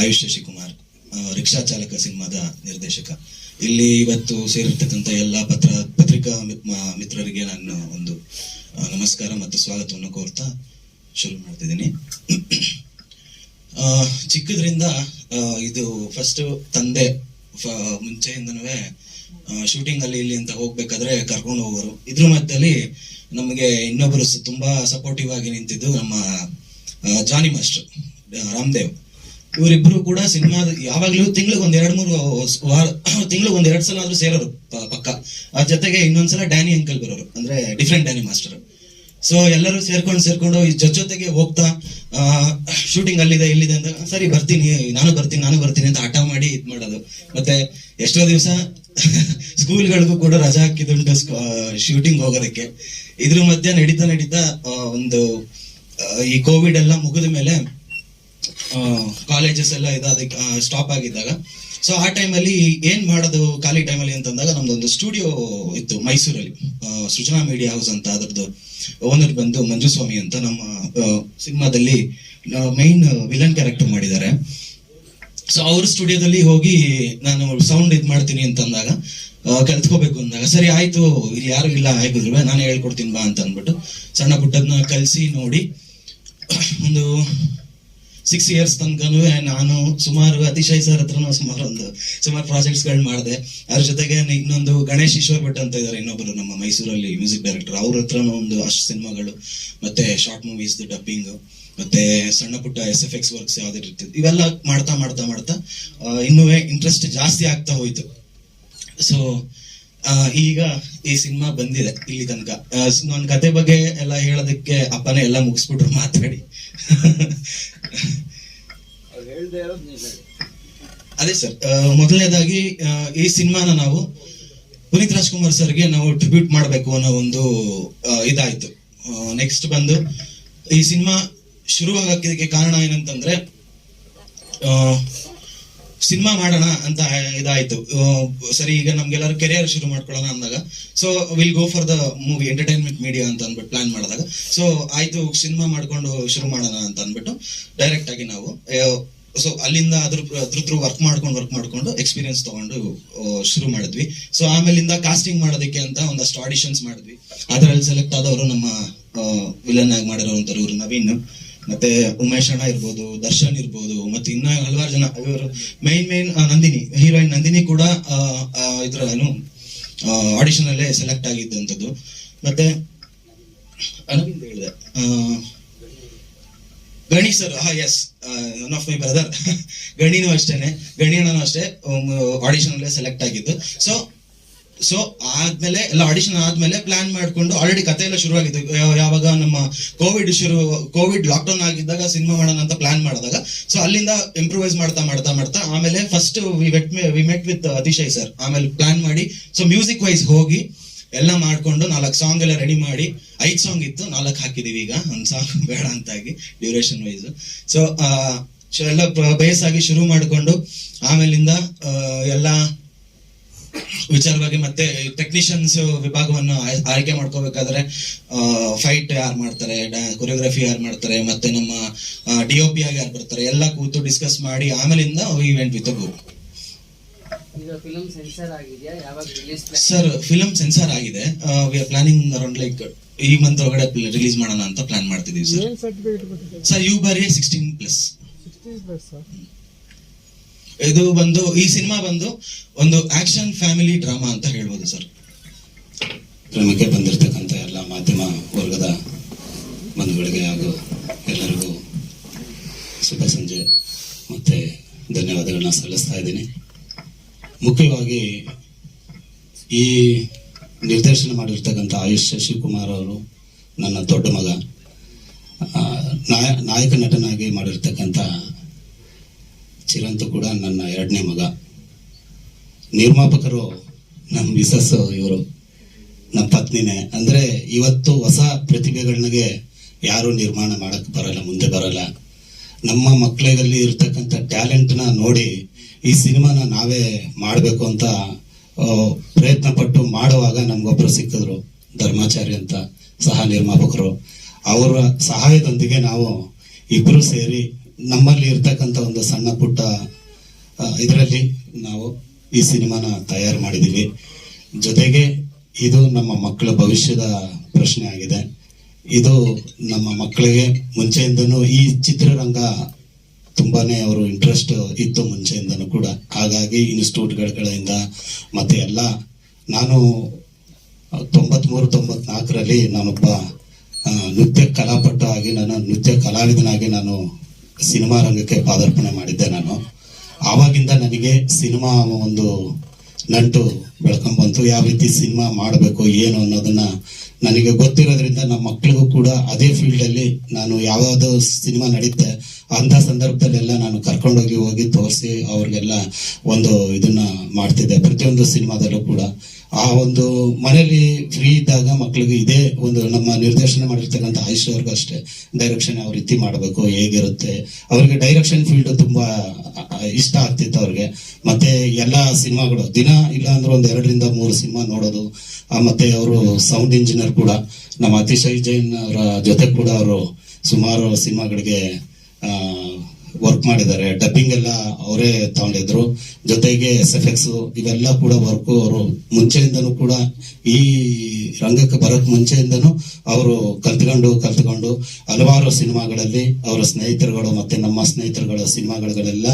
AYUSH Shashikumar rickshaw ಚಾಲಕ ಸಿನಿಮಾದ ನಿರ್ದೇಶಕ. ಇಲ್ಲಿ ಇವತ್ತು ಸೇರಿರ್ತಕ್ಕಂಥ ಎಲ್ಲ ಪತ್ರ, ಪತ್ರಿಕಾ ಮಿತ್ರರಿಗೆ ನಾನು ಒಂದು ನಮಸ್ಕಾರ ಮತ್ತು ಸ್ವಾಗತವನ್ನು ಕೋರ್ತಾ ಶುರು ಮಾಡ್ತಿದ್ದೀನಿ. ಚಿಕ್ಕದ್ರಿಂದ ಇದು ಫಸ್ಟ್ ತಂದೆ ಮುಂಚೆಯಿಂದನೂ ಶೂಟಿಂಗ್ ಅಲ್ಲಿ ಇಲ್ಲಿ ಅಂತ ಹೋಗ್ಬೇಕಾದ್ರೆ ಕರ್ಕೊಂಡು ಹೋಗೋರು. ಇದ್ರ ಮಧ್ಯದಲ್ಲಿ ನಮಗೆ ಇನ್ನೊಬ್ಬರು ತುಂಬಾ ಸಪೋರ್ಟಿವ್ ಆಗಿ ನಿಂತಿದ್ದು ನಮ್ಮ ಜಾನಿ ಮಾಸ್ಟರ್ ರಾಮದೇವ್. ಇವರಿಬ್ರು ಕೂಡ ಸಿನಿಮಾ ಯಾವಾಗ್ಲೂ ತಿಂಗಳಿಗೆ ಒಂದ್ ಎರಡ್ ಮೂರು ವಾರ ತಿಂಗಳಿಗೆ ಒಂದ್ ಎರಡ್ ಸಲ ಆದ್ರೂ ಸೇರೋರು ಪಕ್ಕ. ಆ ಜೊತೆಗೆ ಇನ್ನೊಂದ್ಸಲ ಡ್ಯಾನಿ ಅಂಕಲ್ ಬರೋರು, ಅಂದ್ರೆ ಡಿಫ್ರೆಂಟ್ ಡ್ಯಾನಿ ಮಾಸ್ಟರ್. ಸೊ ಎಲ್ಲರೂ ಸೇರ್ಕೊಂಡು ಸೇರ್ಕೊಂಡು ಈ ಜೊತೆ ಜೊತೆಗೆ ಹೋಗ್ತಾ ಶೂಟಿಂಗ್ ಅಲ್ಲಿದೆ, ಇಲ್ಲಿದೆ ಅಂತ ಸರಿ ಬರ್ತೀನಿ, ನಾನು ಬರ್ತೀನಿ ನಾನು ಬರ್ತೀನಿ ಅಂತ ಹಠ ಮಾಡಿ ಇದ್ ಮಾಡೋದು. ಮತ್ತೆ ಎಷ್ಟೋ ದಿವಸ ಸ್ಕೂಲ್ಗಳಿಗೂ ಕೂಡ ರಜಾ ಹಾಕಿದುಂಟು ಶೂಟಿಂಗ್ ಹೋಗೋದಕ್ಕೆ. ಇದ್ರ ಮಧ್ಯೆ ನಡೀತಾ ನಡೀತಾ ಒಂದು ಈ ಕೋವಿಡ್ ಎಲ್ಲ ಮುಗಿದ ಮೇಲೆ ಕಾಲೇಜಸ್ ಎಲ್ಲ ಇದಾದಕ್ಕೆ ಸ್ಟಾಪ್ ಆಗಿದ್ದಾಗ. ಸೊ ಆ ಟೈಮಲ್ಲಿ ಏನ್ ಮಾಡೋದು ಖಾಲಿ ಟೈಮಲ್ಲಿ ಅಂತಂದಾಗ ನಮ್ದೊಂದು ಸ್ಟುಡಿಯೋ ಇತ್ತು ಮೈಸೂರಲ್ಲಿ. ಸೃಜನಾ ಮೀಡಿಯಾ ಹೌಸ್ ಅಂತ ಅದ್ರದ್ದು ಓನರ್ ಬಂದು ಮಂಜುಸ್ವಾಮಿ ಅಂತ ನಮ್ಮ ಸಿನಿಮಾದಲ್ಲಿ ಮೈನ್ ವಿಲನ್ ಕ್ಯಾರೆಕ್ಟರ್ ಮಾಡಿದ್ದಾರೆ. ಸೊ ಅವ್ರ ಸ್ಟುಡಿಯೋದಲ್ಲಿ ಹೋಗಿ ನಾನು ಸೌಂಡ್ ಇದ್ ಮಾಡ್ತೀನಿ ಅಂತಂದಾಗ ಕಲ್ತ್ಕೋಬೇಕು ಅಂದಾಗ, ಸರಿ, ಆಯ್ತು, ಇಲ್ಲಿ ಯಾರು ಇಲ್ಲ ಆಗಿದ್ರುವೆ ನಾನು ಹೇಳ್ಕೊಡ್ತೀನಿ ಬಾ ಅಂತ ಅಂದ್ಬಿಟ್ಟು ಸಣ್ಣ ಪುಟ್ಟದ್ನ ಕಲ್ಸಿ ನೋಡಿ, ಒಂದು ಸಿಕ್ಸ್ ಇಯರ್ಸ್ ತನಕನೂ ನಾನು ಸುಮಾರು ಅತಿಶಯ್ ಸರ್ ಹತ್ರನೂ ಸುಮಾರು ಒಂದು ಸುಮಾರು ಪ್ರಾಜೆಕ್ಟ್ಸ್ಗಳು ಮಾಡಿದೆ. ಅದ್ರ ಜೊತೆಗೆ ಇನ್ನೊಂದು ಗಣೇಶ್ ಈಶ್ವರ್ ಭಟ್ ಅಂತ ಇದ್ದಾರೆ ಇನ್ನೊಬ್ಬರು ನಮ್ಮ ಮೈಸೂರಲ್ಲಿ ಮ್ಯೂಸಿಕ್ ಡೈರೆಕ್ಟರ್ ಅವ್ರ ಹತ್ರನೂ ಒಂದು ಅಷ್ಟು ಸಿನಿಮಾಗಳು, ಮತ್ತೆ ಶಾರ್ಟ್ ಮೂವೀಸ್ ಡಬ್ಬಿಂಗ್ ಮತ್ತೆ ಸಣ್ಣ ಪುಟ್ಟ ಎಸ್ ಎಫ್ ಎಕ್ಸ್ ವರ್ಕ್ಸ್ ಯಾವ್ದೇ ಇರ್ತಿತ್ತು. ಇವೆಲ್ಲ ಮಾಡ್ತಾ ಮಾಡ್ತಾ ಮಾಡ್ತಾ ಇನ್ನೂ ಇಂಟ್ರೆಸ್ಟ್ ಜಾಸ್ತಿ ಆಗ್ತಾ ಹೋಯ್ತು. ಸೊ ಈಗ ಈ ಸಿನಿಮಾ ಬಂದಿದೆ ಇಲ್ಲಿ ತನಕ. ನನ್ನ ಕತೆ ಬಗ್ಗೆ ಎಲ್ಲ ಹೇಳೋದಕ್ಕೆ ಅಪ್ಪನೇ ಎಲ್ಲ ಮುಗಿಸ್ಬಿಟ್ರು ಮಾತಾಡಿ. ಅದೇ ಸರ್ ಮೊದಲನೇದಾಗಿ ಈ ಸಿನಿಮಾನ ನಾವು ಪುನೀತ್ ರಾಜ್ಕುಮಾರ್ ಸರ್ಗೆ ನಾವು ಟ್ರಿಬ್ಯೂಟ್ ಮಾಡಬೇಕು ಅನ್ನೋ ಒಂದು ಇದಾಯ್ತು. ನೆಕ್ಸ್ಟ್ ಬಂದು ಈ ಸಿನಿಮಾ ಶುರುವಾಗಕ್ಕೆ ಕಾರಣ ಏನಂತಂದ್ರೆ ಸಿನಿಮಾ ಮಾಡೋಣ ಅಂತ ಇದಾಯ್ತು. ಸರಿ, ಈಗ ನಮ್ಗೆಲ್ಲರೂ ಕೆರಿಯರ್ ಶುರು ಮಾಡ್ಕೊಳ್ಳೋಣ ಅಂದಾಗ. So will go for the movie entertainment media ಅಂತ ಅಂದ್ಬಿಟ್ಟು ಪ್ಲಾನ್ ಮಾಡಿದಾಗ. ಸೊ ಆಯ್ತು, ಸಿನಿಮಾ ಮಾಡ್ಕೊಂಡು ಶುರು ಮಾಡೋಣ ಅಂತ ಅಂದ್ಬಿಟ್ಟು ಡೈರೆಕ್ಟ್ ಆಗಿ ನಾವು ಸೊ ಅಲ್ಲಿಂದ ಅದ್ರ ಅದ್ರ ವರ್ಕ್ ಮಾಡ್ಕೊಂಡು ವರ್ಕ್ ಮಾಡ್ಕೊಂಡು ಎಕ್ಸ್ಪೀರಿಯನ್ಸ್ ತಗೊಂಡು ಶುರು ಮಾಡಿದ್ವಿ. ಸೊ ಆಮೇಲಿಂದ ಕಾಸ್ಟಿಂಗ್ ಮಾಡೋದಕ್ಕೆ ಅಂತ ಒಂದಷ್ಟು ಆಡಿಷನ್ಸ್ ಮಾಡಿದ್ವಿ. ಅದರಲ್ಲಿ ಸೆಲೆಕ್ಟ್ ಆದವರು ನಮ್ಮ ವಿಲನ್ ಆಗಿ ಮಾಡಿರೋಂಥವ್ರು ನವೀನ್. ಮತ್ತೆ ಉಮೇಶ್ ಅಣ್ಣ ಇರ್ಬೋದು, ದರ್ಶನ್ ಇರ್ಬೋದು, ಮತ್ತೆ ಇನ್ನ ಹಲವಾರು ಜನ, ಇವರು main main Nandini, heroine Nandini ಕೂಡ ಇದ್ರ ಏನು ಆಡಿಷನ್ ಅಲ್ಲೇ ಸೆಲೆಕ್ಟ್ ಆಗಿದ್ದಂಥದ್ದು. ಮತ್ತೆ ಅರವಿಂದ್ ಹೇಳಿದೆ ಗಣಿ ಸರ್ ಹಾ yes one of my brother ಗಣಿನೂ ಅಷ್ಟೇನೆ ಗಣಿ ಅಣ್ಣನೂ ಅಷ್ಟೇ ಆಡಿಷನ್ ಅಲ್ಲೇ ಸೆಲೆಕ್ಟ್ ಆಗಿದ್ದು. ಸೊ ಸೊ ಆದ್ಮೇಲೆ, ಎಲ್ಲ ಆಡಿಷನ್ ಆದ್ಮೇಲೆ ಪ್ಲಾನ್ ಮಾಡ್ಕೊಂಡು ಆಲ್ರೆಡಿ ಕತೆ ಎಲ್ಲ ಶುರುವಾಗಿತ್ತು. ಯಾವ- ಯಾವಾಗ ನಮ್ಮ ಕೋವಿಡ್ ಶುರು ಕೋವಿಡ್ ಲಾಕ್ ಡೌನ್ ಆಗಿದ್ದಾಗ ಸಿನಿಮಾ ಮಾಡೋಣ ಅಂತ ಪ್ಲಾನ್ ಮಾಡಿದಾಗ. ಸೊ ಅಲ್ಲಿಂದ ಇಂಪ್ರೂವೈಸ್ ಮಾಡ್ತಾ ಮಾಡ್ತಾ ಮಾಡ್ತಾ, ಆಮೇಲೆ first we went we met with Atishay sir ಆಮೇಲೆ ಪ್ಲಾನ್ ಮಾಡಿ ಸೊ ಮ್ಯೂಸಿಕ್ ವೈಸ್ ಹೋಗಿ, ಎಲ್ಲ ಮಾಡ್ಕೊಂಡು ನಾಲ್ಕು ಸಾಂಗ್ ಎಲ್ಲ ರೆಡಿ ಮಾಡಿ, ಐದ್ ಸಾಂಗ್ ಇತ್ತು, ನಾಲ್ಕು ಹಾಕಿದೀವಿ ಈಗ. ಒಂದ್ ಸಾಂಗ್ ಬೇಡ ಅಂತಾಗಿ ಡ್ಯೂರೇಷನ್ ವೈಸ್ ಸೊ ಎಲ್ಲ ಬೇಸ್ ಆಗಿ ಶುರು ಮಾಡ್ಕೊಂಡು, ಆಮೇಲಿಂದ ಎಲ್ಲ ವಿಚಾರವಾಗಿ ಮತ್ತೆ ಟೆಕ್ನಿಷಿಯನ್ಸ್ ವಿಭಾಗವನ್ನು ಆಯ್ಕೆ ಮಾಡ್ಕೋಬೇಕಾದ್ರೆ ಫೈಟ್ ಯಾರು ಮಾಡ್ತಾರೆ ಕೊರಿಯೋಗ್ರಫಿ ಯಾರು ಮಾಡ್ತಾರೆ ಮತ್ತೆ ನಮ್ಮ ಡಿ ಒ ಪಿ ಆಗಿ ಯಾರು ಬರ್ತಾರೆ ಎಲ್ಲ ಕೂತು ಡಿಸ್ಕಸ್ ಮಾಡಿ ಆಮೇಲಿಂದ ಇವೆಂಟ್ ವಿತ್ ಗೋ ಈಗ ಫಿಲಂ ಸೆನ್ಸರ್ ಆಗಿದೆಯಾ? ಯಾವಾಗ ರಿಲೀಸ್ ಸರ್ ಫಿಲಮ್ ಸೆನ್ಸಾರ್ ಆಗಿದೆ. We are planning around like ಈ ಮಂತ್ ಒಳಗಡೆ ರಿಲೀಸ್ ಮಾಡೋಣ ಅಂತ ಪ್ಲಾನ್ ಮಾಡ್ತಿದ್ದೀವಿ ಸರ್ ಏನ್ ಸರ್ಟಿಫಿಕೇಟ್ ಸರ್ ಯು ಬಾರಿ ಸಿಕ್ಸ್ಟೀನ್ ಪ್ಲಸ್ ಸಿಕ್ಸ್ಟಿ ಪ್ಲಸ್ ಇದು ಬಂದು, ಈ ಸಿನಿಮಾ ಬಂದು ಒಂದು ಆಕ್ಷನ್ ಫ್ಯಾಮಿಲಿ ಡ್ರಾಮಾ ಅಂತ ಹೇಳ್ಬೋದು ಸರ್. ಕ್ರಮಕ್ಕೆ ಬಂದಿರತಕ್ಕಂಥ ಎಲ್ಲ ಮಾಧ್ಯಮ ವರ್ಗದ ಬಂಧುಗಳಿಗೆ ಹಾಗೂ ಎಲ್ಲರಿಗೂ ಶುಭ ಸಂಜೆ. ಮತ್ತೆ ಧನ್ಯವಾದಗಳನ್ನ ಸಲ್ಲಿಸ್ತಾ ಇದ್ದೀನಿ. ಮುಖ್ಯವಾಗಿ ಈ ನಿರ್ದೇಶನ ಮಾಡಿರ್ತಕ್ಕಂಥ ಆಯುಷ್ ಶಶಿಕುಮಾರ್ ಅವರು ನನ್ನ ದೊಡ್ಡ ಮಗ. ನಾಯ, ನಾಯಕ ನಟನಾಗಿ ಮಾಡಿರ್ತಕ್ಕಂಥ ಚಿರಂತು ಕೂಡ ನನ್ನ ಎರಡನೇ ಮಗ. ನಿರ್ಮಾಪಕರು ನಮ್ಮ ಮಿಸಸ್ ಇವರು ನಮ್ಮ ಪತ್ನಿನೇ. ಅಂದ್ರೆ ಇವತ್ತು ಹೊಸ ಪ್ರತಿಭೆಗಳಿಗೆ ಯಾರು ನಿರ್ಮಾಣ ಮಾಡಕ್ ಬರಲ್ಲ, ಮುಂದೆ ಬರಲ್ಲ. ನಮ್ಮ ಮಕ್ಕಳಲ್ಲಿ ಇರ್ತಕ್ಕಂಥ ಟ್ಯಾಲೆಂಟ್ನ ನೋಡಿ ಈ ಸಿನಿಮಾನ ನಾವೇ ಮಾಡಬೇಕು ಅಂತ ಪ್ರಯತ್ನ ಪಟ್ಟು ಮಾಡುವಾಗ ನಮಗೊಬ್ಬರು ಸಿಕ್ಕಿದ್ರು ಧರ್ಮಾಚಾರಿ ಅಂತ ಸಹ ನಿರ್ಮಾಪಕರು. ಅವರ ಸಹಾಯದೊಂದಿಗೆ ನಾವು ಇಬ್ಬರು ಸೇರಿ ನಮ್ಮಲ್ಲಿ ಇರ್ತಕ್ಕಂಥ ಒಂದು ಸಣ್ಣ ಪುಟ್ಟ ಇದರಲ್ಲಿ ನಾವು ಈ ಸಿನಿಮಾನ ತಯಾರು ಮಾಡಿದ್ದೀವಿ. ಜೊತೆಗೆ ಇದು ನಮ್ಮ ಮಕ್ಕಳ ಭವಿಷ್ಯದ ಪ್ರಶ್ನೆ ಆಗಿದೆ. ಇದು ನಮ್ಮ ಮಕ್ಕಳಿಗೆ ಮುಂಚೆಯಿಂದನೂ ಈ ಚಿತ್ರರಂಗ ತುಂಬಾನೇ ಅವರು ಇಂಟ್ರೆಸ್ಟ್ ಇತ್ತು ಮುಂಚೆಯಿಂದನೂ ಕೂಡ. ಹಾಗಾಗಿ ಇನ್ಸ್ಟಿಟ್ಯೂಟ್ಗಳಿಂದ ಮತ್ತೆ ಎಲ್ಲ ನಾನು ತೊಂಬತ್ಮೂರು, ತೊಂಬತ್ನಾಲ್ಕರಲ್ಲಿ ನಾನೊಬ್ಬ ನೃತ್ಯ ಕಲಾಪಟ ಆಗಿ ನಾನು ನೃತ್ಯ ಕಲಾವಿದನಾಗಿ ನಾನು ಸಿನಿಮಾ ರಂಗಕ್ಕೆ ಪಾದಾರ್ಪಣೆ ಮಾಡಿದ್ದೆ ನಾನು. ಆವಾಗಿಂದ ನನಗೆ ಸಿನಿಮಾ ಒಂದು ನಂಟು ಬೆಳ್ಕೊಂಬಂತು ಯಾವ ರೀತಿ ಸಿನಿಮಾ ಮಾಡಬೇಕು, ಏನು ಅನ್ನೋದನ್ನ ನನಗೆ ಗೊತ್ತಿರೋದ್ರಿಂದ ನಮ್ಮ ಮಕ್ಕಳಿಗೂ ಕೂಡ ಅದೇ ಫೀಲ್ಡ್ ಅಲ್ಲಿ ನಾನು ಯಾವ್ಯಾವ್ದು ಸಿನಿಮಾ ನಡೀತೆ ಅಂತ ಸಂದರ್ಭದಲ್ಲೆಲ್ಲ ನಾನು ಕರ್ಕೊಂಡೋಗಿ ಹೋಗಿ ತೋರಿಸಿ ಅವ್ರಿಗೆಲ್ಲ ಒಂದು ಇದನ್ನ ಮಾಡ್ತಿದ್ದೆ, ಪ್ರತಿಯೊಂದು ಸಿನಿಮಾದಲ್ಲೂ ಕೂಡ. ಆ ಒಂದು ಮನೆಯಲ್ಲಿ ಫ್ರೀ ಇದ್ದಾಗ ಮಕ್ಕಳಿಗೆ ಇದೇ ಒಂದು ನಮ್ಮ ನಿರ್ದೇಶನ ಮಾಡಿರ್ತಕ್ಕಂಥ ಆಯುಷ್ ಅಷ್ಟೇ. ಡೈರೆಕ್ಷನ್ ಯಾವ ರೀತಿ ಮಾಡಬೇಕು, ಹೇಗಿರುತ್ತೆ. ಅವ್ರಿಗೆ ಡೈರೆಕ್ಷನ್ ಫೀಲ್ಡ್ ತುಂಬಾ ಇಷ್ಟ ಆಗ್ತಿತ್ತು ಅವ್ರಿಗೆ. ಮತ್ತೆ ಎಲ್ಲ ಸಿನಿಮಾಗಳು, ದಿನ ಇಲ್ಲ ಅಂದ್ರೆ ಒಂದ್ ಎರಡರಿಂದ ಮೂರು ಸಿನಿಮಾ ನೋಡೋದು. ಮತ್ತೆ ಅವರು ಸೌಂಡ್ ಇಂಜಿನಿಯರ್ ಕೂಡ. ನಮ್ಮ ಅತಿಶಯ್ ಜೈನ್ ಅವರ ಜೊತೆ ಕೂಡ ಅವರು ಸುಮಾರು ಸಿನಿಮಾಗಳಿಗೆ ವರ್ಕ್ ಮಾಡಿದ್ದಾರೆ. ಡಬ್ಬಿಂಗ್ ಎಲ್ಲ ಅವರೇ ತಗೊಂಡಿದ್ರು. ಜೊತೆಗೆ ಎಸ್ ಎಫ್ ಎಕ್ಸ್ ಇವೆಲ್ಲ ಕೂಡ ವರ್ಕ್ ಅವರು ಮುಂಚೆಯಿಂದನೂ ಕೂಡ ಈ ರಂಗಕ್ಕೆ ಬರೋಕ್ ಮುಂಚೆಯಿಂದನೂ ಅವರು ಕಲ್ತ್ಕೊಂಡು ಕಲ್ತ್ಕೊಂಡು ಹಲವಾರು ಸಿನಿಮಾಗಳಲ್ಲಿ ಅವರ ಸ್ನೇಹಿತರುಗಳು ಮತ್ತೆ ನಮ್ಮ ಸ್ನೇಹಿತರುಗಳ ಸಿನಿಮಾಗಳೆಲ್ಲ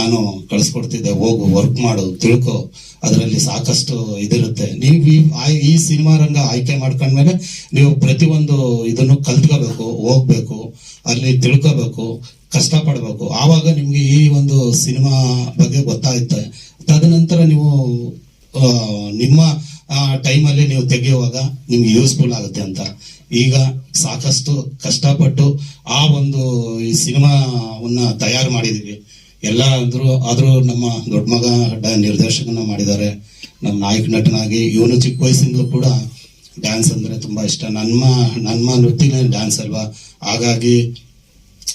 ನಾನು ಕಳಿಸ್ಕೊಡ್ತಿದ್ದೆ. ಹೋಗು ವರ್ಕ್ ಮಾಡು, ತಿಳ್ಕೊ. ಅದರಲ್ಲಿ ಸಾಕಷ್ಟು ಇದಿರುತ್ತೆ. ನೀವು ಈ ಸಿನಿಮಾ ರಂಗ ಆಯ್ಕೆ ಮಾಡ್ಕೊಂಡ್ಮೇಲೆ ನೀವು ಪ್ರತಿಯೊಂದು ಇದನ್ನು ಕಲ್ತ್ಕೋಬೇಕು, ಹೋಗ್ಬೇಕು. ಅಲ್ಲಿ ತಿಳ್ಕೋಬೇಕು, ಕಷ್ಟಪಡಬೇಕು. ಆವಾಗ ನಿಮಗೆ ಈ ಒಂದು ಸಿನಿಮಾ ಬಗ್ಗೆ ಗೊತ್ತಾಗುತ್ತೆ. ತದನಂತರ ನೀವು ನಿಮ್ಮ ಟೈಮಲ್ಲಿ ನೀವು ತೆಗೆಯುವಾಗ ನಿಮ್ಗೆ ಯೂಸ್ಫುಲ್ ಆಗುತ್ತೆ ಅಂತ. ಈಗ ಸಾಕಷ್ಟು ಕಷ್ಟಪಟ್ಟು ಆ ಒಂದು ಈ ಸಿನಿಮಾವನ್ನ ತಯಾರು ಮಾಡಿದೀವಿ ಎಲ್ಲ ಅಂದ್ರು ಆದ್ರೂ ನಮ್ಮ ದೊಡ್ಡ ಮಗ ನಿರ್ದೇಶಕನ ಮಾಡಿದ್ದಾರೆ. ನಮ್ಮ ನಾಯಕ ನಟನಾಗಿ, ಇವನು ಚಿಕ್ಕ ವಯಸ್ಸಿಂದಲೂ ಕೂಡ ಡ್ಯಾನ್ಸ್ ಅಂದ್ರೆ ತುಂಬಾ ಇಷ್ಟ. ನನ್ನ ನನ್ನ ನೃತ್ಯನೇ ಡ್ಯಾನ್ಸ್ ಅಲ್ವಾ? ಹಾಗಾಗಿ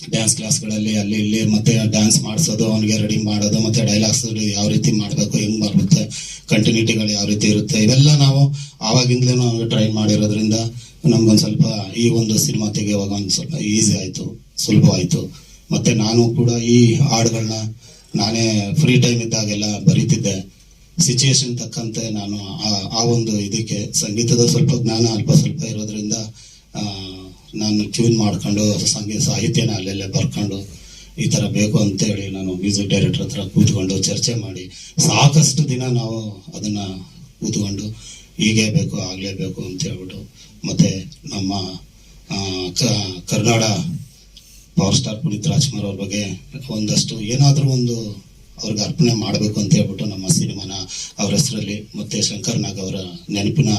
ಡ್ಯಾನ್ಸ್ ಕ್ಲಾಸ್ಗಳಲ್ಲಿ ಅಲ್ಲಿ ಇಲ್ಲಿ ಮತ್ತೆ ಡ್ಯಾನ್ಸ್ ಮಾಡಿಸೋದು, ಅವನಿಗೆ ರೆಡಿ ಮಾಡೋದು, ಮತ್ತೆ ಡೈಲಾಗ್ಸ್ ಯಾವ ರೀತಿ ಮಾಡಬೇಕು, ಹೆಂಗ್ ಬರುತ್ತೆ ಕಂಟಿನ್ಯೂಟಿಗಳು ಯಾವ ರೀತಿ ಇರುತ್ತೆ, ಇವೆಲ್ಲ ನಾವು ಆವಾಗಿಂದಲೇ ನಾವು ಟ್ರೈ ಮಾಡಿರೋದ್ರಿಂದ ನಮ್ಗೊಂದ್ ಸ್ವಲ್ಪ ಈ ಒಂದು ಸಿನಿಮಾ ತೆಗೆಯುವಾಗ ಒಂದು ಸ್ವಲ್ಪ ಈಸಿ ಆಯ್ತು ಆಯ್ತು. ಮತ್ತೆ ನಾನು ಕೂಡ ಈ ಹಾಡುಗಳನ್ನ ನಾನೇ ಫ್ರೀ ಟೈಮ್ ಇದ್ದಾಗೆಲ್ಲ ಬರೀತಿದ್ದೆ. ಸಿಚುಯೇಷನ್ ತಕ್ಕಂತೆ ನಾನು ಆ- ಒಂದು ಇದಕ್ಕೆ ಸಂಗೀತದ ಸ್ವಲ್ಪ ಜ್ಞಾನ ಅಲ್ಪ ಸ್ವಲ್ಪ ಇರೋದ್ರಿಂದ ನಾನು ಟ್ಯೂನ್ ಮಾಡ್ಕೊಂಡು ಸಂಗೀತ ಸಾಹಿತ್ಯನ ಅಲ್ಲೆಲ್ಲ ಬರ್ಕೊಂಡು ಈ ತರ ಬೇಕು ಅಂತೇಳಿ ನಾನು ಮ್ಯೂಸಿಕ್ ಡೈರೆಕ್ಟರ್ ಹತ್ರ ಕೂತ್ಕೊಂಡು ಚರ್ಚೆ ಮಾಡಿ ಸಾಕಷ್ಟು ದಿನ ನಾವು ಅದನ್ನ ಕೂತ್ಕೊಂಡು ಹೀಗೆ ಬೇಕು ಆಗ್ಲೇಬೇಕು ಅಂತ ಹೇಳ್ಬಿಟ್ಟು ಮತ್ತೆ ನಮ್ಮ ಕರ್ನಾಡ ಪವರ್ ಸ್ಟಾರ್ ಪುನೀತ್ ರಾಜ್ಕುಮಾರ್ ಅವ್ರ ಬಗ್ಗೆ ಒಂದಷ್ಟು ಏನಾದರೂ ಒಂದು ಅವ್ರಿಗೆ ಅರ್ಪಣೆ ಮಾಡಬೇಕು ಅಂತ ಹೇಳ್ಬಿಟ್ಟು ನಮ್ಮ ಸಿನಿಮಾನ ಅವ್ರ ಹೆಸರಲ್ಲಿ ಮತ್ತೆ ಶಂಕರ್ ನಾಗ್ ಅವರ ನೆನಪಿನ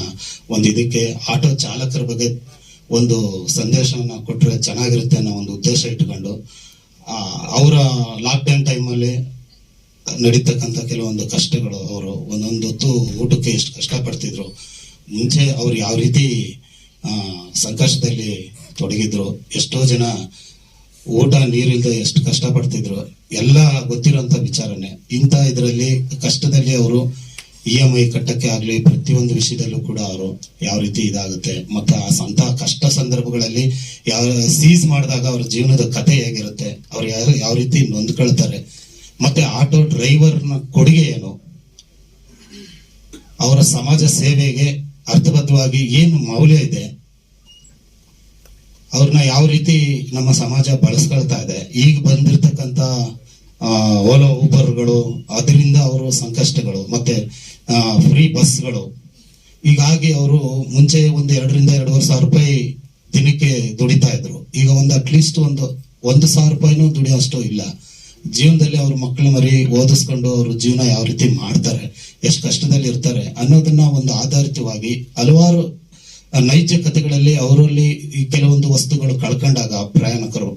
ಒಂದು ಇದಕ್ಕೆ ಆಟೋ ಚಾಲಕರ ಬಗ್ಗೆ ಒಂದು ಸಂದೇಶವನ್ನು ಕೊಟ್ಟರೆ ಚೆನ್ನಾಗಿರುತ್ತೆ ಅನ್ನೋ ಒಂದು ಉದ್ದೇಶ ಇಟ್ಕೊಂಡು ಅವರ ಲಾಕ್ಡೌನ್ ಟೈಮಲ್ಲಿ ನಡೀತಕ್ಕಂಥ ಕೆಲವೊಂದು ಕಷ್ಟಗಳು ಅವರು ಒಂದೊಂದು ಹೊತ್ತು ಊಟಕ್ಕೆ ಎಷ್ಟು ಕಷ್ಟಪಡ್ತಿದ್ರು ಮುಂಚೆ ಅವ್ರು ಯಾವ ರೀತಿ ಸಂಕಷ್ಟದಲ್ಲಿ ತೊಡಗಿದ್ರು, ಎಷ್ಟೋ ಜನ ಊಟ ನೀರಿಲ್ಲದೆ ಎಷ್ಟು ಕಷ್ಟಪಡ್ತಿದ್ರು, ಎಲ್ಲ ಗೊತ್ತಿರೋಂಥ ವಿಚಾರನೆ. ಇಂಥ ಇದರಲ್ಲಿ ಕಷ್ಟದಲ್ಲಿ ಅವರು ಇ ಎಂ ಐ ಕಟ್ಟಕ್ಕೆ ಆಗಲಿ, ಪ್ರತಿಯೊಂದು ವಿಷಯದಲ್ಲೂ ಕೂಡ ಅವರು ಯಾವ ರೀತಿ ಇದಾಗುತ್ತೆ, ಮತ್ತು ಆ ಅಂತ ಕಷ್ಟ ಸಂದರ್ಭಗಳಲ್ಲಿ ಯಾವ ಸೀಸ್ ಮಾಡಿದಾಗ ಅವ್ರ ಜೀವನದ ಕಥೆ ಹೇಗಿರುತ್ತೆ, ಅವ್ರು ಯಾರು ಯಾವ ರೀತಿ ನೊಂದ್ಕೊಳ್ತಾರೆ, ಮತ್ತೆ ಆಟೋ ಡ್ರೈವರ್ನ ಕೊಡುಗೆ ಏನು? ಅವರ ಸಮಾಜ ಸೇವೆಗೆ ಅರ್ಥಬದ್ಧವಾಗಿ ಏನು ಮೌಲ್ಯ ಇದೆ? ಅವ್ರನ್ನ ಯಾವ ರೀತಿ ನಮ್ಮ ಸಮಾಜ ಬಳಸ್ಕೊಳ್ತಾ ಇದೆ, ಈಗ ಬಂದಿರತಕ್ಕಂತ ಓಲೋ ಊಬರ್ಗಳು ಅದರಿಂದ ಅವರು ಸಂಕಷ್ಟಗಳು, ಮತ್ತೆ ಫ್ರೀ ಬಸ್ಗಳು. ಹೀಗಾಗಿ ಅವರು ಮುಂಚೆ ಒಂದು ಎರಡರಿಂದ ಎರಡೂವರೆ ಸಾವಿರ ರೂಪಾಯಿ ದಿನಕ್ಕೆ ದುಡಿತಾ ಇದ್ರು. ಈಗ ಒಂದು ಅಟ್ಲೀಸ್ಟ್ ಒಂದು ಒಂದು ಸಾವಿರ ರೂಪಾಯಿನೂ ದುಡಿಯೋಷ್ಟು ಇಲ್ಲ. ಜೀವನದಲ್ಲಿ ಅವ್ರ ಮಕ್ಕಳ ಮರಿ ಓದಿಸ್ಕೊಂಡು ಅವರು ಜೀವನ ಯಾವ ರೀತಿ ಮಾಡ್ತಾರೆ, ಎಷ್ಟು ಕಷ್ಟದಲ್ಲಿ ಇರ್ತಾರೆ ಅನ್ನೋದನ್ನ ಒಂದು ಆಧಾರಿತವಾಗಿ ಹಲವಾರು ನೈಜ ಕಥೆಗಳಲ್ಲಿ ಅವರಲ್ಲಿ ಈ ಕೆಲವೊಂದು ವಸ್ತುಗಳು ಕಳ್ಕೊಂಡಾಗ ಪ್ರಯಾಣಿಕರು,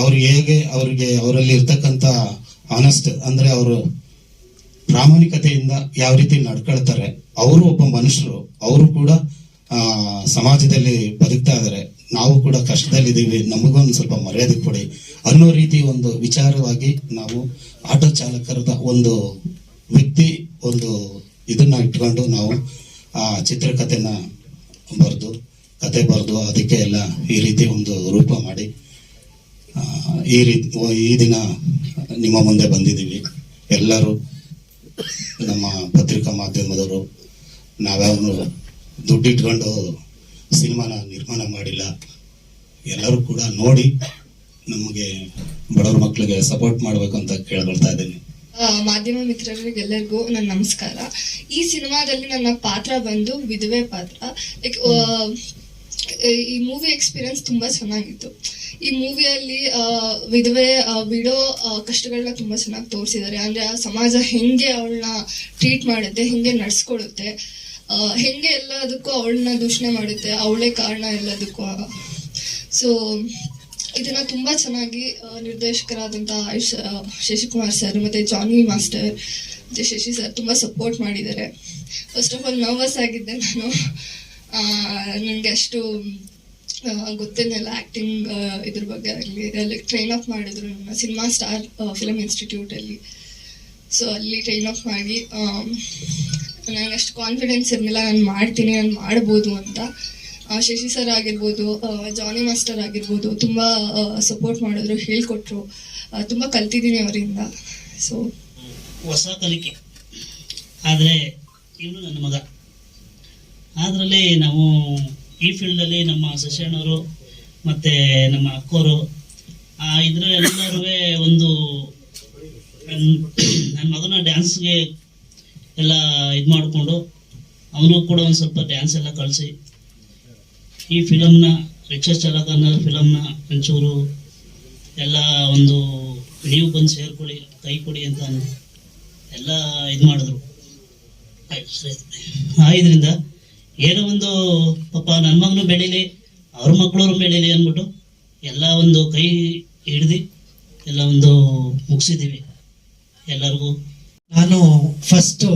ಅವ್ರು ಹೇಗೆ ಅವರಿಗೆ ಅವರಲ್ಲಿ ಇರ್ತಕ್ಕಂತ ಆನೆಸ್ಟ್ ಅಂದ್ರೆ ಅವರು ಪ್ರಾಮಾಣಿಕತೆಯಿಂದ ಯಾವ ರೀತಿ ನಡ್ಕೊಳ್ತಾರೆ, ಅವರು ಒಬ್ಬ ಮನುಷ್ಯರು, ಅವರು ಕೂಡ ಸಮಾಜದಲ್ಲಿ ಬದುಕ್ತಾ ಇದ್ದಾರೆ, ನಾವು ಕೂಡ ಕಷ್ಟದಲ್ಲಿದ್ದೀವಿ, ನಮಗೊಂದು ಸ್ವಲ್ಪ ಮರ್ಯಾದೆ ಕೊಡಿ ಅನ್ನೋ ರೀತಿ ಒಂದು ವಿಚಾರವಾಗಿ ನಾವು ಆಟೋ ಚಾಲಕರದ ಒಂದು ವ್ಯಕ್ತಿ ಒಂದು ಇದನ್ನ ಇಟ್ಕೊಂಡು ನಾವು ಆ ಚಿತ್ರಕಥೆನ ಬರೆದು, ಕತೆ ಬರೆದು, ಅದಕ್ಕೆ ಎಲ್ಲ ಈ ರೀತಿ ಒಂದು ರೂಪ ಮಾಡಿ ಈ ರೀತಿ ಈ ದಿನ ನಿಮ್ಮ ಮುಂದೆ ಬಂದಿದ್ದೀವಿ. ಎಲ್ಲರೂ ನಮ್ಮ ಪತ್ರಿಕಾ ಮಾಧ್ಯಮದವರು, ನಾವ್ಯಾವನು ದುಡ್ಡಿಟ್ಕೊಂಡು ಸಿನಿಮಾನ ನಿರ್ಮಾಣ ಮಾಡಿಲ್ಲ. ಎಲ್ಲರೂ ಕೂಡ ನೋಡಿ ನಮಗೆ ಬಡವ್ರ ಮಕ್ಕಳಿಗೆ ಸಪೋರ್ಟ್ ಮಾಡಬೇಕು ಅಂತ ಕೇಳ್ಕೊಳ್ತಾ ಇದ್ದೀನಿ. ಮಾಧ್ಯಮ ಮಿತ್ರರಿಗೆಲ್ಲರಿಗೂ ನನ್ನ ನಮಸ್ಕಾರ. ಈ ಸಿನಿಮಾದಲ್ಲಿ ನನ್ನ ಪಾತ್ರ ಬಂದು ವಿಧವೆ ಪಾತ್ರ. ಲೈಕ್ ಈ ಮೂವಿ ಎಕ್ಸ್ಪೀರಿಯನ್ಸ್ ತುಂಬಾ ಚೆನ್ನಾಗಿತ್ತು. ಈ ಮೂವಿಯಲ್ಲಿ ವಿಧವೆ ಬಿಡೋ ಕಷ್ಟಗಳನ್ನ ತುಂಬಾ ಚೆನ್ನಾಗಿ ತೋರಿಸಿದ್ದಾರೆ. ಅಂದ್ರೆ ಆ ಸಮಾಜ ಹೆಂಗೆ ಅವಳನ್ನ ಟ್ರೀಟ್ ಮಾಡುತ್ತೆ ಹೆಂಗೆ ನಡ್ಸ್ಕೊಳುತ್ತೆ ಆ, ಹೆಂಗೆ ಎಲ್ಲದಕ್ಕೂ ಅವಳನ್ನ ದೂಷಣೆ ಮಾಡುತ್ತೆ ಅವಳೇ ಕಾರಣ ಎಲ್ಲದಕ್ಕೂ ಸೊ ಇದನ್ನ ತುಂಬಾ ಚೆನ್ನಾಗಿ ನಿರ್ದೇಶಕರಾದಂಥ ಆಯುಷ್ ಶಶಿಕುಮಾರ್ ಸರ್ ಮತ್ತೆ ಜಾನ್ವಿ ಮಾಸ್ಟರ್, ಮತ್ತೆ ಶಶಿ ಸರ್ ತುಂಬಾ ಸಪೋರ್ಟ್ ಮಾಡಿದ್ದಾರೆ. ಫಸ್ಟ್ ಆಫ್ ಆಲ್ ನರ್ವಸ್ ಆಗಿದ್ದೆ ನಾನು. ನನಗೆ ಅಷ್ಟು ಗೊತ್ತಿರಲಿಲ್ಲ ಆ್ಯಕ್ಟಿಂಗ್ ಇದ್ರ ಬಗ್ಗೆ ಆಗಲಿ. ಲೈಕ್ ಟ್ರೈನ್ ಅಪ್ ಮಾಡಿದ್ರು ನನ್ನ ಸಿನಿಮಾ ಸ್ಟಾರ್ ಫಿಲಮ್ ಇನ್ಸ್ಟಿಟ್ಯೂಟಲ್ಲಿ ಸೊ ಅಲ್ಲಿ. ಟ್ರೈನ್ ಅಪ್ ಮಾಡಿ ನನಗೆ ಅಷ್ಟು ಕಾನ್ಫಿಡೆನ್ಸ್ ಇರಲಿಲ್ಲ. ನಾನು ಮಾಡ್ತೀನಿ, ನಾನು ಮಾಡ್ಬೋದು ಅಂತ. ಶಶಿ ಸರ್ ಆಗಿರ್ಬೋದು ಜಾನಿ ಮಾಸ್ಟರ್ ಆಗಿರ್ಬೋದು, ತುಂಬ ಸಪೋರ್ಟ್ ಮಾಡಿದ್ರು, ಹೇಳ್ಕೊಟ್ರು. ತುಂಬ ಕಲ್ತಿದ್ದೀನಿ ಅವರಿಂದ. ಸೊ ಹೊಸ ಕಲಿಕೆ. ಆದರೆ, ಇವನು ನನ್ನ ಮಗ. ಅದರಲ್ಲಿ ನಾವು ಈ ಫೀಲ್ಡಲ್ಲಿ ನಮ್ಮ ಶಶಣ್ಣವರು ಮತ್ತು ನಮ್ಮ ಅಕ್ಕೋರು ಇದ್ರ ಎಲ್ಲರೂ ಒಂದು ನನ್ನ ಮಗನ ಡ್ಯಾನ್ಸ್ಗೆ ಎಲ್ಲ ಇದು ಮಾಡಿಕೊಂಡು ಅವನು ಕೂಡ ಒಂದು ಸ್ವಲ್ಪ ಡ್ಯಾನ್ಸ್ ಎಲ್ಲ ಕಳಿಸಿ. ಈ ಫಿಲಮ್ನ ರಿಕ್ಷಾ ಚಾಲಕ ಅನ್ನೋ ಫಿಲಮ್ನ ಒಂಚೂರು ಎಲ್ಲ ಒಂದು ನೀವು ಬಂದು ಸೇರ್ಕೊಳ್ಳಿ, ಕೈ ಕೊಡಿ ಅಂತ. ಎಲ್ಲ ಇದು ಮಾಡಿದ್ರು ಆಯ್ತು ಏನೋ ಒಂದು ಪಾಪ ನನ್ನ ಮಗನು ಬೆಳೀಲಿ, ಅವ್ರ ಮಕ್ಕಳವ್ರು ಬೆಳೀಲಿ ಅಂದ್ಬಿಟ್ಟು ಎಲ್ಲ ಒಂದು ಕೈ ಹಿಡ್ದು ಎಲ್ಲ ಒಂದು ಮುಗಿಸಿದ್ದೀವಿ ಎಲ್ಲರಿಗೂ ನಾನು ಫಸ್ಟು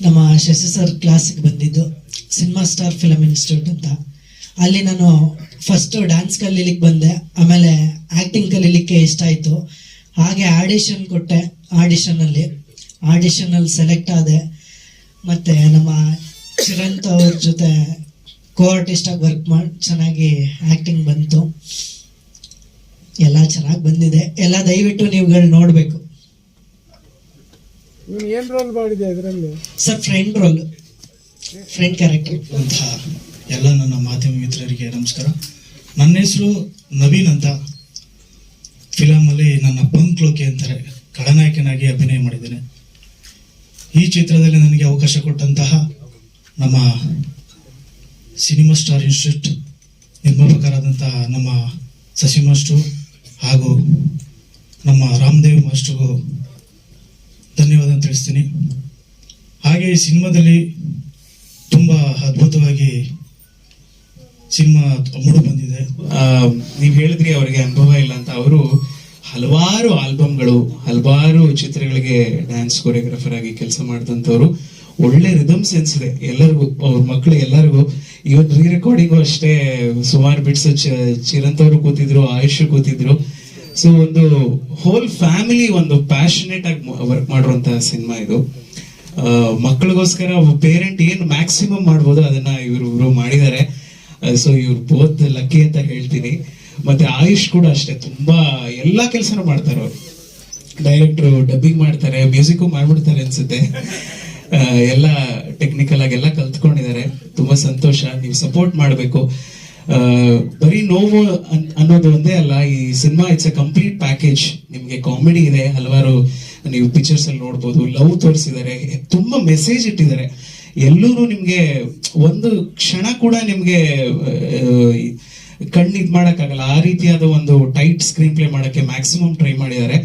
ನಮ್ಮ ಶಶಿ ಸರ್ ಕ್ಲಾಸಿಗೆ ಬಂದಿದ್ದು ಸಿನಿಮಾ ಸ್ಟಾರ್ ಫಿಲಮ್ ಇನ್ಸ್ಟಿಟ್ಯೂಟ್ ಅಂತ. ಅಲ್ಲಿ ನಾನು ಫಸ್ಟು ಡ್ಯಾನ್ಸ್ ಕಲೀಲಿಕ್ಕೆ ಬಂದೆ. ಆಮೇಲೆ ಆ್ಯಕ್ಟಿಂಗ್ ಕಲೀಲಿಕ್ಕೆ ಇಷ್ಟ ಆಯಿತು. ಹಾಗೆ ಆಡಿಷನ್ ಕೊಟ್ಟೆ ಆಡಿಷನಲ್ಲಿ ಆಡಿಷನಲ್ಲಿ ಸೆಲೆಕ್ಟ್ ಆದೆ. ಮತ್ತು ನಮ್ಮ ಚಿರಂತ್ ಅವ್ರ ಜೊತೆ ಕೋ ಆರ್ಟಿಸ್ಟಾಗಿ ವರ್ಕ್ ಮಾಡಿ ಚೆನ್ನಾಗಿ ಆ್ಯಕ್ಟಿಂಗ್ ಬಂತು. ಎಲ್ಲ ಚೆನ್ನಾಗಿ ಬಂದಿದೆ. ಎಲ್ಲ ದಯವಿಟ್ಟು ನೀವುಗಳು ನೋಡಬೇಕು. ಏನು ರೋಲ್ ಮಾಡಿದೆ ಇದರಲ್ಲಿ? Sir friend role friend character ಅಂತ ಎಲ್ಲ ನನ್ನ ಮಾಧ್ಯಮ ಮಿತ್ರರಿಗೆ ನಮಸ್ಕಾರ. ನನ್ನ ಹೆಸರು ನವೀನ್ ಅಂತ. ಫಿಲಮಲ್ಲಿ ನನ್ನ ಪಂಕ್ ಲೋಕೆ ಅಂತಾರೆ. ಖಳನಾಯಕನಾಗಿ ಅಭಿನಯ ಮಾಡಿದ್ದೇನೆ. ಈ ಚಿತ್ರದಲ್ಲಿ ನನಗೆ ಅವಕಾಶ ಕೊಟ್ಟಂತಹ ನಮ್ಮ ಸಿನಿಮಾ ಸ್ಟಾರ್ ಇನ್ಸ್ಟಿಟ್ಯೂಟ್ ನಿರ್ಮಾಪಕರಾದಂತಹ ನಮ್ಮ ಸಸಿ ಮಾಸ್ಟ್ರು ಹಾಗೂ ನಮ್ಮ ರಾಮದೇವ್ ಮಾಸ್ಟ್ರಿಗೂ ಧನ್ಯವಾದ ತಿಳಿಸ್ತೀನಿ. ಹಾಗೆ ಈ ಸಿನಿಮಾದಲ್ಲಿ ತುಂಬ ಅದ್ಭುತವಾಗಿ ಸಿನಿಮಾ ಮೂಡು ಬಂದಿದೆ. ನೀವು ಹೇಳಿದ್ರಿ ಅವರಿಗೆ ಅನುಭವ ಇಲ್ಲ ಅಂತ. ಅವರು ಹಲವಾರು ಆಲ್ಬಮ್ಗಳು ಹಲವಾರು ಚಿತ್ರಗಳಿಗೆ ಡ್ಯಾನ್ಸ್ ಕೊರಿಯೋಗ್ರಾಫರ್ ಆಗಿ ಕೆಲಸ ಮಾಡಿದಂಥವ್ರು. ಒಳ್ಳೆ ರಿದಮ್ ಸೆನ್ಸ್ ಇದೆ ಎಲ್ಲರಿಗೂ, ಅವ್ರ ಮಕ್ಕಳು ಎಲ್ಲರಿಗೂ. ಇವತ್ತು ರೀ ರೆಕಾರ್ಡಿಂಗು ಅಷ್ಟೇ ಸುಮಾರು ಬಿಟ್ಸ್ ಚಿರಂತ್ ಅವರು ಕೂತಿದ್ರು, ಆಯುಷ್ ಕೂತಿದ್ರು. ಸೊ ಒಂದು ಹೋಲ್ ಫ್ಯಾಮಿಲಿ ಒಂದು ಪ್ಯಾಷನೇಟ್ ಆಗಿ ವರ್ಕ್ ಮಾಡಿರುವಂತಹ ಸಿನಿಮಾ ಇದು. ಮಕ್ಕಳಿಗೋಸ್ಕರ ಪೇರೆಂಟ್ ಏನು ಮ್ಯಾಕ್ಸಿಮಮ್ ಮಾಡ್ಬೋದು ಅದನ್ನ ಇವರು ಮಾಡಿದ್ದಾರೆ. ಸೊ ಇವ್ರು ಬೋತ್ ಲಕ್ಕಿ ಅಂತ ಹೇಳ್ತೀನಿ. ಮತ್ತೆ ಆಯುಷ್ ಕೂಡ ಅಷ್ಟೇ, ತುಂಬಾ ಎಲ್ಲಾ ಕೆಲಸನೂ ಮಾಡ್ತಾರೆ ಅವರು. ಡೈರೆಕ್ಟ್ರು ಡಬ್ಬಿಂಗ್ ಮಾಡ್ತಾರೆ ಮ್ಯೂಸಿಕ್ ಮಾಡ್ಬಿಡ್ತಾರೆ ಅನ್ಸುತ್ತೆ. ಎಲ್ಲ ಟೆಕ್ನಿಕಲ್ ಆಗಿ ಎಲ್ಲ ಕಲ್ತ್ಕೊಂಡಿದ್ದಾರೆ. ತುಂಬಾ ಸಂತೋಷ, ನೀವು ಸಪೋರ್ಟ್ ಮಾಡಬೇಕು. ಬರೀ ನೋವು ಅನ್- ಅನ್ನೋದು ಒಂದೇ ಅಲ್ಲ, ಈ cinema it's a complete package ನಿಮಗೆ ಕಾಮಿಡಿ ಇದೆ, ಹಲವಾರು ನೀವು ಪಿಕ್ಚರ್ಸ್ ಅಲ್ಲಿ ನೋಡ್ಬೋದು ಲವ್ ತೋರಿಸಿದ್ದಾರೆ, ತುಂಬಾ ಮೆಸೇಜ್ ಇಟ್ಟಿದ್ದಾರೆ. ಎಲ್ಲರೂ ನಿಮ್ಗೆ ಒಂದು ಕ್ಷಣ ಕೂಡ ನಿಮ್ಗೆ, ಕಣ್ಣು ಇದ್ ಮಾಡಕ್ಕಾಗಲ್ಲ. ಆ ರೀತಿಯಾದ ಒಂದು ಟೈಟ್ ಸ್ಕ್ರೀನ್ ಪ್ಲೇ ಮಾಡಕ್ಕೆ ಮ್ಯಾಕ್ಸಿಮಮ್ ಟ್ರೈ ಮಾಡಿದ್ದಾರೆ.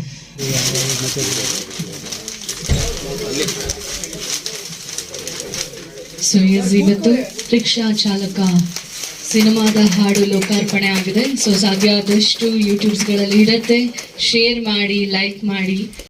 ಸೊ ಇವತ್ತು ರಿಕ್ಷಾ ಚಾಲಕ ಸಿನಿಮಾದ ಹಾಡು ಲೋಕಾರ್ಪಣೆ ಆಗಿದೆ. ಸೊ ಸಾಧ್ಯ ಆದಷ್ಟು ಯೂಟ್ಯೂಬ್ಸ್ಗಳಲ್ಲಿ ಇಡತ್ತೆ ಶೇರ್ ಮಾಡಿ ಲೈಕ್ ಮಾಡಿ.